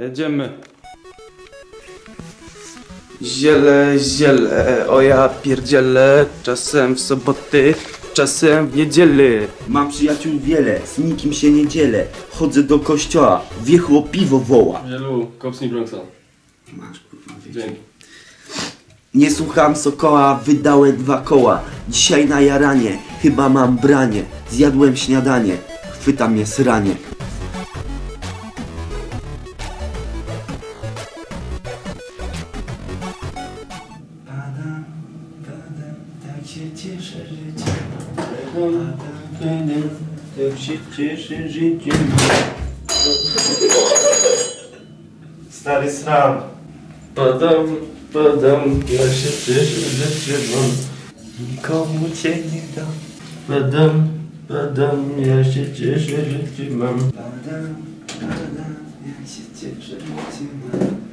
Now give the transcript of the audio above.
Jedziemy. Ziele, ziele, o ja pierdzielę, czasem w soboty, czasem w niedzielę. Mam przyjaciół wiele, z nikim się nie dzielę. Chodzę do kościoła, wiechło piwo woła. Zielu, kopsnij Bronxa. Masz kurwa, wiecie. Dzięki. Nie słucham sokoła, wydałem dwa koła. Dzisiaj na jaranie, chyba mam branie. Zjadłem śniadanie, chwyta mnie sranie. Tak się cieszę życiem. Tak się cieszę życiem. Stary sram. Padam, padam, ja się cieszę, mam. Nikomu cię nie dam. Padam, padam, ja się cieszę, mam. Padam, padam, ja się cieszę, mam.